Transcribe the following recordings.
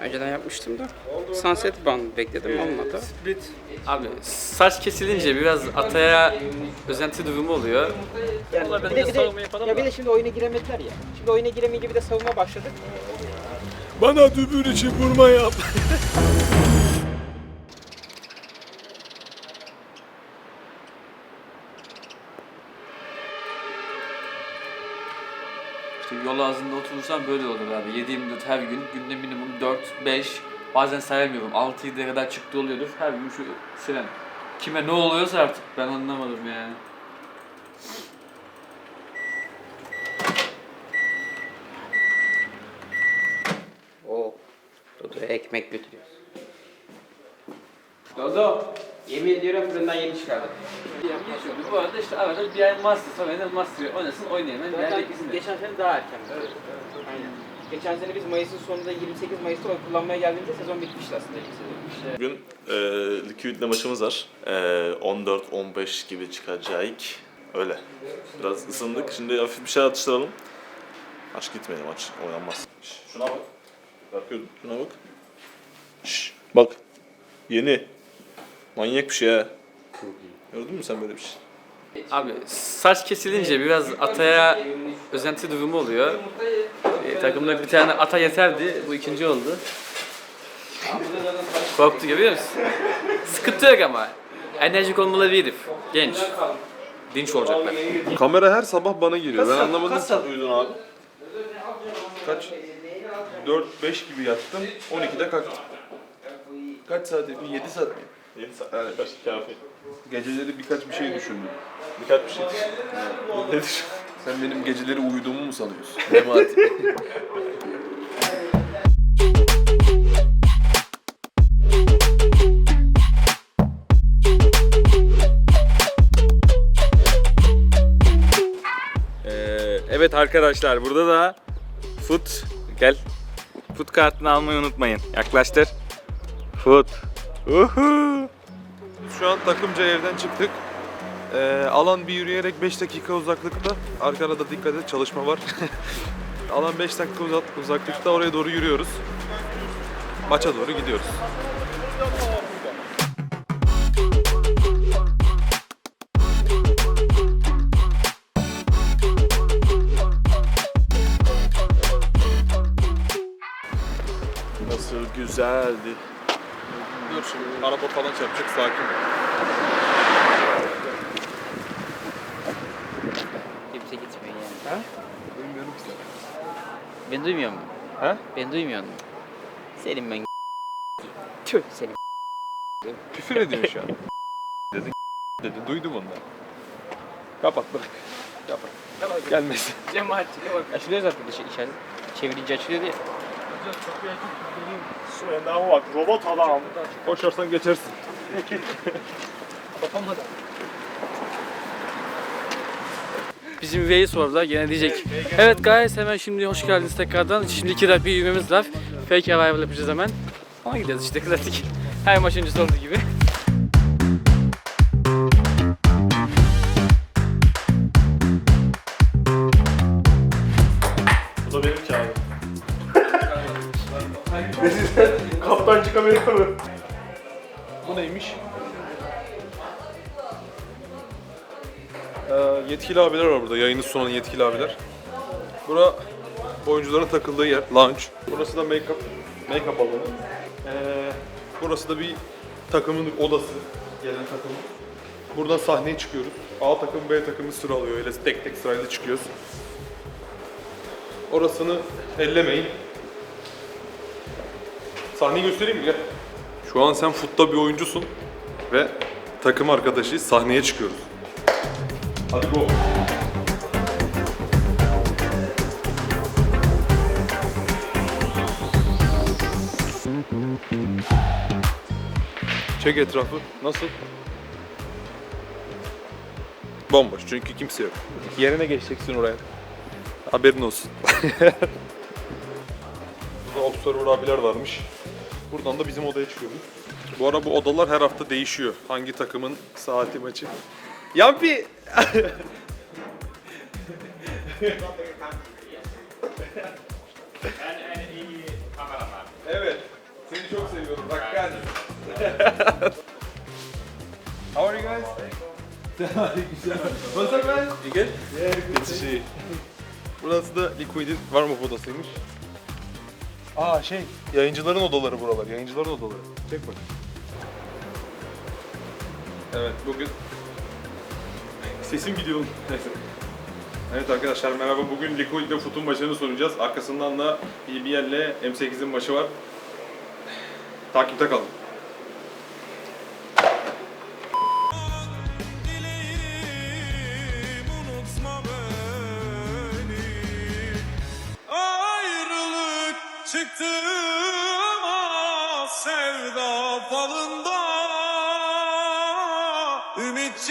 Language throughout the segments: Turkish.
Önceden yapmıştım da. Sunset Band bekledim olmadı. Split. Abi saç kesilince biraz ataya özenti durumu oluyor. Yani ben bir de de, bir de, yapalım ya da. bir de şimdi oyuna giremediler ya. Şimdi oyuna giremeyince bir de savunma başladık. Bana dübür için vurma yap. İşte yol ağzında oturursan böyle olur abi. 7-24 her gün, günde minimum 4-5, bazen sayamıyorum 6-7'ye kadar çıktı oluyordur. Her gün şu siren. Kime ne oluyorsa artık ben anlamadım yani. Oo. Dodo'ya ekmek götürüyoruz. Dodo. Yemin ediyorum fırından yeni çıkardık. Bu arada işte arada bir ay master, sonra yine master oynasın oynayayım. Ben Zaten nerede ikisini. geçen sene daha erken. Evet. Aynen. Geçen sene biz Mayıs'ın sonunda 28 Mayıs'ta oy kullanmaya geldiğimizde sezon bitmişti aslında. sezon. Bugün e, Liquid'le maçımız var. E, 14-15 gibi çıkacak. Öyle. Biraz ısındık. Şimdi hafif bir şey atıştıralım. Aç gitmeyelim maç. Oynanmaz. Şuna bak. Bakıyorum. Şuna bak. Şş, bak. Yeni. Manyak bir şey ha. Gördün mü sen böyle bir şey? Abi saç kesilince biraz ataya özenti durumu oluyor. E, takımda bir tane ata yeterdi. Bu ikinci oldu. Korktu görüyor musun? Sıkıntı yok ama. Enerjik olmalı bir herif. Genç. Dinç olacaklar. Kamera her sabah bana giriyor. ben anlamadım sen uyudun abi. Kaç? 4-5 gibi yattım. 12'de kalktım. Kaç saat yapayım? 7 saat mi? 7 saat. Yani kaç kafi. Geceleri birkaç bir şey düşündüm. Birkaç bir şey düşündüm. Ne düşün? Sen benim geceleri uyuduğumu mu sanıyorsun? Memati. Ee, evet arkadaşlar burada da foot gel. Foot kartını almayı unutmayın. Yaklaştır. Foot. Şu an takımca evden çıktık. Ee, alan bir yürüyerek 5 dakika uzaklıkta. Arkada da dikkat et çalışma var. alan 5 dakika uzak, uzaklıkta oraya doğru yürüyoruz. Maça doğru gidiyoruz. Nasıl güzeldi. Dur şimdi araba falan çarpacak sakin. Kimse gitmiyor yani. Ha? Duymuyorum ki sen. Ben duymuyor mu? Ha? Ben duymuyor mu? Senin ben Tüh senin Küfür ediyor şu an. dedi dedi. Duydum onu da. Kapat bırak. Kapat. Gelmesin. Cemaatçiliğe bak. Açılıyor zaten içeride. Çevirince açılıyor diye. Suena bak robot adam. Koşarsan geçersin. Bizim üyeyi sordular gene diyecek. Evet guys hemen şimdi hoş geldiniz tekrardan. Şimdi iki dakika yürümemiz var. Fake arrival yapacağız hemen. Ona gidiyoruz işte klasik. Her maç öncesi olduğu gibi. Mı? Bu neymiş? Ee, yetkili abiler var burada. Yayını sunan yetkili abiler. Bura oyuncuların takıldığı yer. Lounge. Burası da make-up. Make-up alanı. Ee, burası da bir takımın odası. Gelen takımın. Buradan sahneye çıkıyoruz. A takım B takımı sıralıyor. Öyle tek tek sırayla çıkıyoruz. Orasını ellemeyin. Sahneyi göstereyim mi? Gel. Şu an sen futta bir oyuncusun ve takım arkadaşı sahneye çıkıyoruz. Hadi go. Çek etrafı. Nasıl? Bomboş çünkü kimse yok. Yerine geçeceksin oraya. Haberin olsun. Burada observer abiler varmış. Buradan da bizim odaya çıkıyoruz. Bu ara bu odalar her hafta değişiyor. Hangi takımın saati maçı. Yampi! evet. How are you guys? What's up man? You good? Şey, Burası da Liquid'in warm-up odasıymış. Aa şey, yayıncıların odaları buralar. Yayıncıların odaları. Çek bak. Evet, bugün... Sesim gidiyor. Evet arkadaşlar merhaba. Bugün Liquid ile Foot'un maçını sunacağız. Arkasından da BBL ile M8'in maçı var. Takipte kalın. Ümit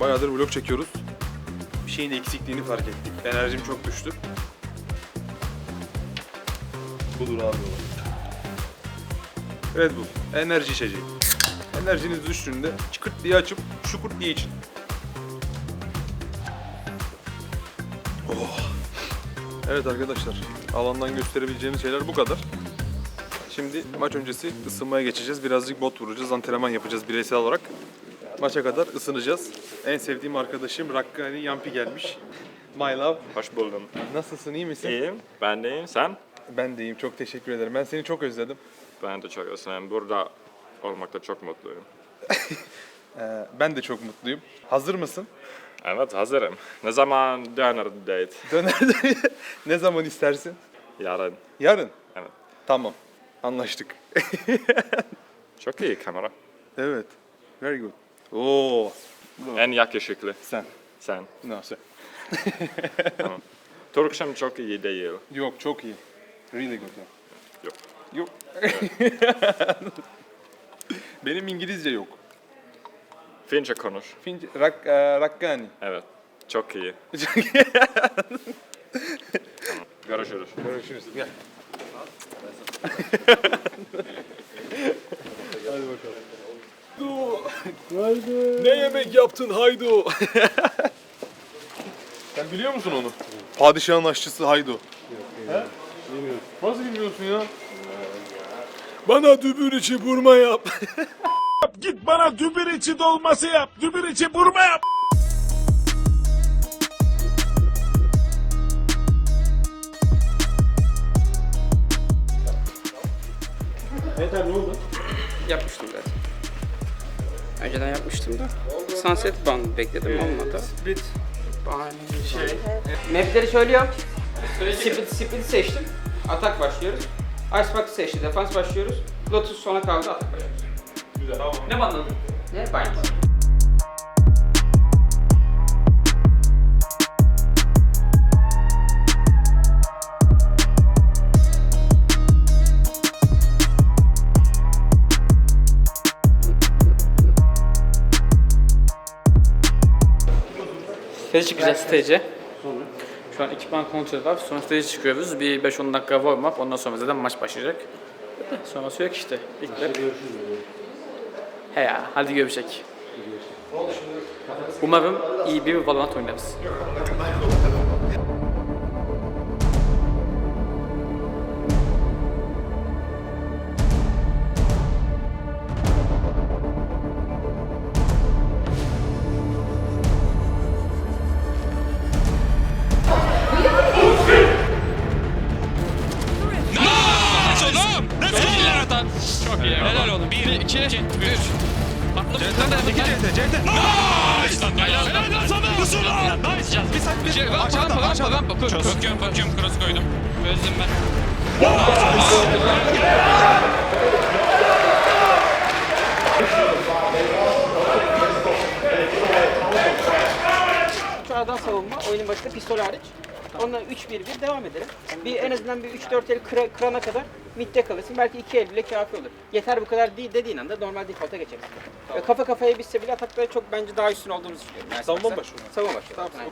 Bayağıdır vlog çekiyoruz. Bir şeyin eksikliğini fark ettik. Enerjim çok düştü. Budur abi. Red Bull. Enerji içeceği. Enerjiniz düştüğünde çıkırt diye açıp şukurt diye için. Oh. Evet arkadaşlar. Alandan gösterebileceğimiz şeyler bu kadar. Şimdi maç öncesi ısınmaya geçeceğiz. Birazcık bot vuracağız, antrenman yapacağız bireysel olarak. Maça kadar ısınacağız. En sevdiğim arkadaşım Rakkani Yampi gelmiş. My love. Hoş buldum. Nasılsın, iyi misin? İyiyim. Ben de iyiyim. Sen? Ben de iyiyim, çok teşekkür ederim. Ben seni çok özledim. Ben de çok özledim. Burada olmakta çok mutluyum. Ee, ben de çok mutluyum. Hazır mısın? Evet hazırım. Ne zaman döner date? Döner ne zaman istersin? Yarın. Yarın. Evet. Tamam. Anlaştık. Çok iyi kamera. evet. Very good. Oo. En yakışıklı. Sen. Sen. No, sen. Türkçem çok iyi değil. Yok, çok iyi. Really good. Yok. Yok. Benim İngilizce yok. Fince konuş. Fince, rak, e, Rakkani. Evet. Çok iyi. Görüşürüz. Görüşürüz. Gel. Hadi bakalım. Haydo. Ne yemek yaptın Haydo? Sen biliyor musun onu? Padişahın aşçısı Haydo. He? Nasıl bilmiyorsun ya? Bana dübür içi burma yap. Git bana dübür içi dolması yap Dübür içi burma yap Yapmıştım zaten. Önceden yapmıştım da. Sunset Band bekledim olmadı. Split. Şey. Mapleri söylüyorum. Split, split seçtim. Atak başlıyoruz. Icebox seçti. Defans başlıyoruz. Lotus sona kaldı. Atak başlıyoruz. Güzel tamam. Ne banladın? Ne? Bind. Çıkacağız stage'e. Şu an ekipman kontrolü var. Sonra stage'e çıkıyoruz. Bir 5-10 dakika warm up. Ondan sonra zaten maç başlayacak. Sonrası yok işte. Bitler. He ya, hadi görüşecek. Umarım iyi bir Valorant oynarız. Rampa rampa. Bakıyorum bakıyorum cross koydum. Özledim ben. Sağdan savunma, oyunun başında pistol hariç. Ondan 3-1-1 devam edelim. Bir en azından bir 3-4 el kıra, kırana kadar midde kalırsın. Belki 2 el bile kafi olur. Yeter bu kadar değil dediğin anda normal default'a geçeriz. Ve Kafa kafaya bitse bile atakta çok bence daha üstün olduğumuzu düşünüyorum. Yani Savunma mı başlıyor? Savunma başlıyor. Aynen.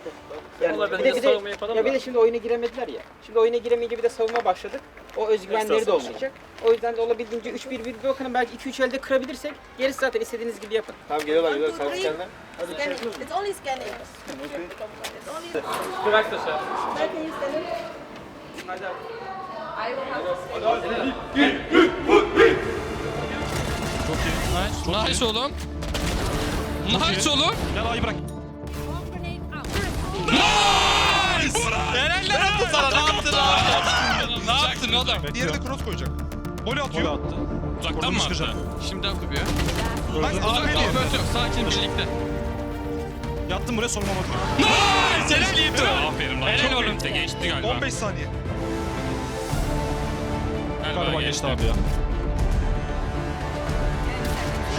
Yani bir de, bir de, ya bir de şimdi oyuna giremediler ya. Şimdi oyuna giremeyince bir de savunma başladık. O özgüvenleri de olmayacak. O yüzden de olabildiğince 3-1-1 bir bakalım belki 2-3 elde kırabilirsek gerisi zaten istediğiniz gibi yapın. Tamam geliyorlar geliyorlar. Sen three. kendine. Scanning. It's only scanning. It's only. Bırak da şey. Where can you scan it? Hadi abi. I will have to scan it. Nice oğlum. Nice oğlum. Gel ayı bırak. Nice! Yaptın oğlum? Diğeri de cross koyacak. Golü atıyor. attı. Uzaktan mı attı? çıkacak. Şimdi akıbıyor. Bak Uzaktan AWP diyor. yok yok. Sakin birlikte. Yattım buraya sormama bakıyor. Nice! Helal Yiğit. Aferin lan. Helal oğlum. Geçti galiba. 15 saniye. Galiba geçti abi ya.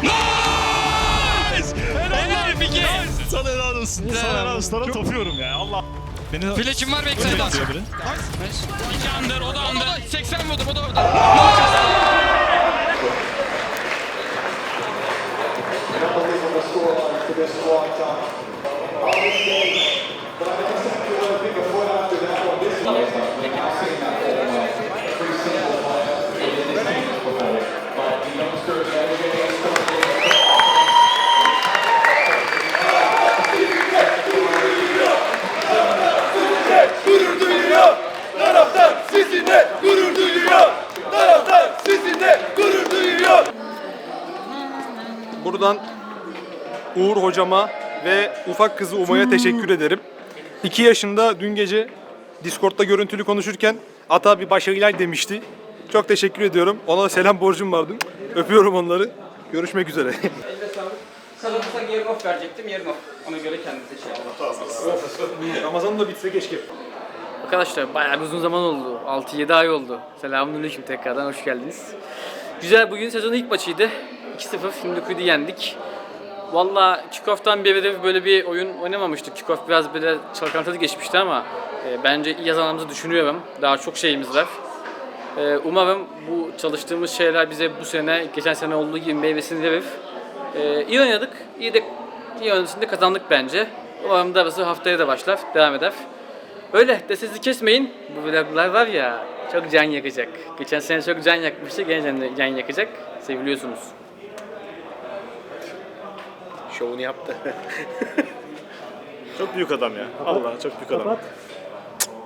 Nice! Helal Fiki. Sana helal olsun. Sana helal olsun. Sana topuyorum ya. Allah. Beni Flash'im var backside at. atıyor biri. İki under, o da under. 80 vurdum, o da orada. Buradan Uğur hocama ve ufak kızı Umay'a teşekkür ederim. 2 yaşında dün gece Discord'da görüntülü konuşurken ata bir başarılar demişti. Çok teşekkür ediyorum. Ona da selam borcum vardı. Öpüyorum onları. Görüşmek üzere. Sağlık. Kazanırsak yarın off verecektim. Yarın off. Ona göre kendinize şey alın. Ramazan da bitse keşke. Arkadaşlar bayağı bir uzun zaman oldu. 6-7 ay oldu. Selamünaleyküm tekrardan hoş geldiniz. Güzel bugün sezonun ilk maçıydı. 2-0 şimdi Kuyu'yu yendik. Valla kickoff'tan beri böyle bir oyun oynamamıştık. Kickoff biraz böyle çalkantılı geçmişti ama e, bence iyi yazanımızı düşünüyorum. Daha çok şeyimiz var. E, umarım bu çalıştığımız şeyler bize bu sene, geçen sene olduğu gibi meyvesini verir. E, iyi oynadık. İyi de iyi oynadık kazandık bence. Umarım darısı haftaya da başlar, devam eder. Öyle de sizi kesmeyin. Bu vloglar var ya çok can yakacak. Geçen sene çok can yakmıştı. Gene can, can yakacak. Seviliyorsunuz. Şovunu yaptı. Çok büyük adam ya. Allah çok büyük adam.